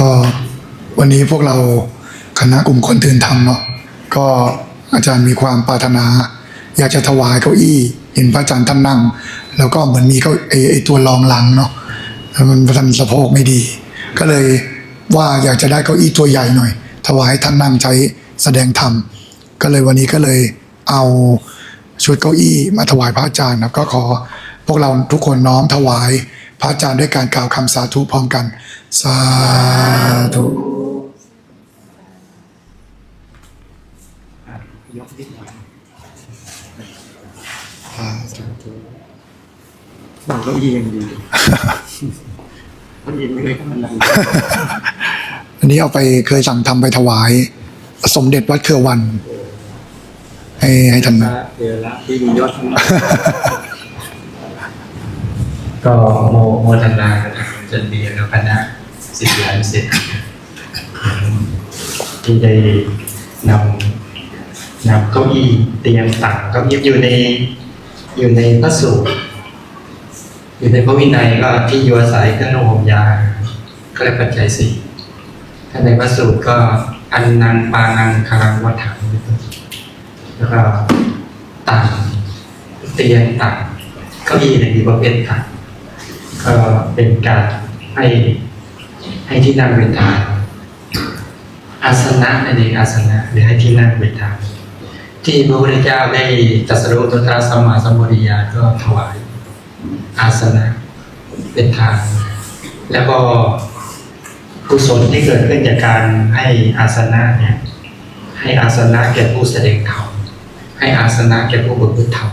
ก็วันนี้พวกเราคณะกลุ่มคนตื่นธรรมเนาะก็อาจารย์มีความปรารถนา อยากจะถวายเก้าอี้ เห็นพระอาจารย์ท่านนั่ง แล้วก็เหมือนมีเก้าไอไอตัวรองหลังเนาะมันท่านสะโพกไม่ดี ก็เลยว่าอยากจะได้เก้าอี้ตัวใหญ่หน่อย ถวายท่านนั่งใช้แสดงธรรมก็เลยวันนี้ก็เลยเอาชุดเก้าอี้มาถวายพระอาจารย์นะก็ขอพวกเราทุกคนน้อมถวาย พระอาจารย์ด้วยการกล่าวคำสาธุพร้อมกัน สาธุยกนิดหน่อยสาธุหนังเก้าอี้ยังดีมันยินเลยก็มันนั่งอันนี้เอาไปเคยสั่งทำไปถวาย สมเด็จวัดเครือวัน ให้ให้ท่านพระเทระที่มียศทั้งนั้น ก็โมโมทนาจันเรียนแล้วคณะสิทธิานุสิทธิ์ที่ได้นำนำเก้าอี้เตียงต่างเก้าอี้อยู่ในอยู่ในพระสูตรอยู่ในพระวินัยก็ที่อยู่อาศัยเครื่องนุ่งห่มยาก็เลยปัจจัยสี่ถ้าในพระสูตรก็อันนังปานังคารังวัฏถังแล้วก็ต่างเตียงต่างเก้าอี้ในมีประเภทต่าง ก็เป็นการให้ให้ที่นั่งเป็นทาอาสนะนั่นเองอาสนะหรือให้ที่นั่งเป็นทาที่พระพุทธเจ้าได้ตรัสรู้ตัวตราสมมาสมุทธญาก็ถวาย อาสนะเป็นทางแล้วก็กุศลที่เกิดขึ้นจากการให้อาสนะเนี่ยให้อาสนะแก่ผู้แสดงธรรมให้อาสนะแก่ผู้บรรลุธรรม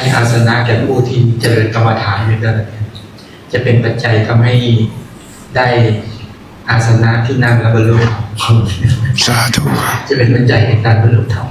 ให้อาสนะแก่ผู้ที่เจริญกรรมฐานอยู่ด้วยเนี่ยจะเป็นปัจจัยทำให้ได้อาสนะที่นั่งและบรรลุธรรมสาธุจะเป็นปัจจัยในการบรรลุธรรม